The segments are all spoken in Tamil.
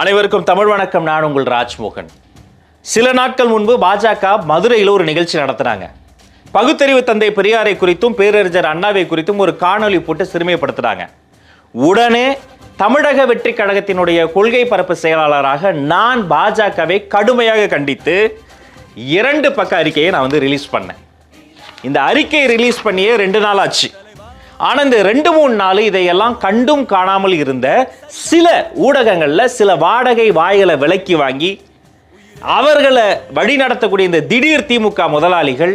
அனைவருக்கும் தமிழ் வணக்கம். நான் உங்கள் ராஜ்மோகன். சில நாட்கள் முன்பு பாஜக மதுரையில் ஒரு நிகழ்ச்சி நடத்துனாங்க. பகுத்தறிவு தந்தை பெரியாரை குறித்தும் பேரறிஞர் அண்ணாவை குறித்தும் ஒரு காணொளி போட்டு சிறுமைப்படுத்துனாங்க. உடனே தமிழக வெற்றி கழகத்தினுடைய கொள்கை பரப்பு செயலாளராக நான் பாஜகவை கடுமையாக கண்டித்து இரண்டு பக்க அறிக்கையை நான் வந்து ரிலீஸ் பண்ணேன். இந்த அறிக்கையை ரிலீஸ் பண்ணியே ரெண்டு நாள் ஆச்சு. ஆனால் இந்த ரெண்டு மூணு நாள் இதையெல்லாம் கண்டும் காணாமல் இருந்த சில ஊடகங்களில் சில வாடகை வாய்களை விலக்கி வாங்கி அவர்களை வழி நடத்தக்கூடிய இந்த திடீர் திமுக முதலாளிகள்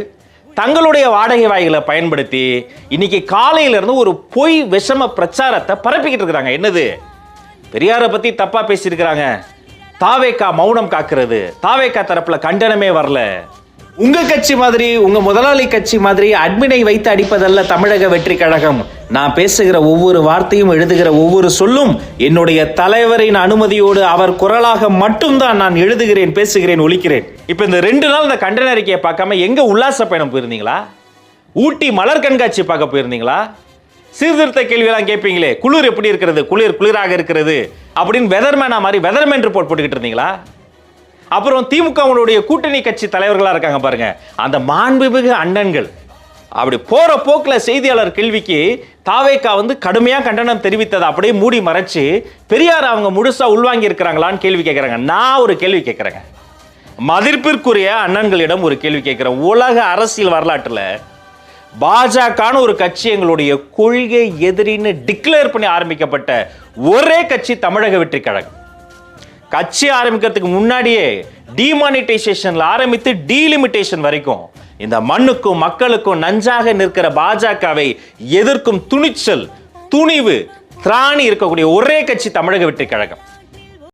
தங்களுடைய வாடகை வாய்களை பயன்படுத்தி இன்னைக்கு காலையிலேருந்து ஒரு பொய் விஷம பிரச்சாரத்தை பரப்பிக்கிட்டு இருக்கிறாங்க. என்னது? பெரியாரை பற்றி தப்பாக பேசியிருக்கிறாங்க. தாவேக்கா மௌனம் காக்கிறது. தாவேக்கா தரப்பில் கண்டனமே வரல. உங்க கட்சி மாதிரி உங்க முதலாளி கட்சி மாதிரி அட்மினை வைத்து அடிப்பதல்ல தமிழக வெற்றி கழகம். நான் பேசுகிற ஒவ்வொரு வார்த்தையும் எழுதுகிற ஒவ்வொரு சொல்லும் என்னுடைய தலைவரின் அனுமதியோடு அவர் குரலாக மட்டும்தான் நான் எழுதுகிறேன் பேசுகிறேன் ஒழிக்கிறேன் இப்ப இந்த ரெண்டு நாள் இந்த கண்டன அறிக்கையை பார்க்காம எங்க உல்லாச பயணம் போயிருந்தீங்களா? ஊட்டி மலர் கண்காட்சி பார்க்க போயிருந்தீங்களா? சீர்திருத்த கேள்வியெல்லாம் கேட்பீங்களே குளிர் எப்படி இருக்கிறது குளிர் குளிராக இருக்கிறது அப்படின்னு வெதர்மேனா மாதிரி வெதர்மேன் ரிப்போர்ட் போட்டுக்கிட்டு இருந்தீங்களா? அப்புறம் திமுகவுடைய கூட்டணி கட்சி தலைவர்களாக இருக்காங்க பாருங்க. அந்த மாண்புமிகு அண்ணன்கள். அப்படி போற போக்கில் செய்தியாளர் கேள்விக்கு தாவேக்கா வந்து கடுமையாக கண்டனம் தெரிவித்ததை. அப்படியே மூடி மறைச்சு பெரியார் அவங்க முழுசாக உள்வாங்கி இருக்கிறாங்களான்னு கேள்வி கேட்குறாங்க நான் ஒரு கேள்வி கேட்குறேங்க மதிப்பிற்குரிய அண்ணன்களிடம் ஒரு கேள்வி கேட்குறேன் உலக அரசியல் வரலாற்றில் பாஜகன்னு ஒரு கட்சி எங்களுடைய கொள்கை எதிரின்னு டிக்ளேர் பண்ணி ஆரம்பிக்கப்பட்ட ஒரே கட்சி தமிழக வெற்றி கழகம் கட்சி ஆரம்பிக்கிறதுக்கு முன்னாடியே டிமானிட்டைசேஷன்ல ஆரம்பித்து டீலிமிட்டேஷன் வரைக்கும் இந்த மண்ணுக்கும் மக்களுக்கும் நஞ்சாக நிற்கிற பாஜகவை எதிர்க்கும் துணிச்சல் துணிவு திராணி இருக்கக்கூடிய ஒரே கட்சி தமிழக வெற்றி கழகம்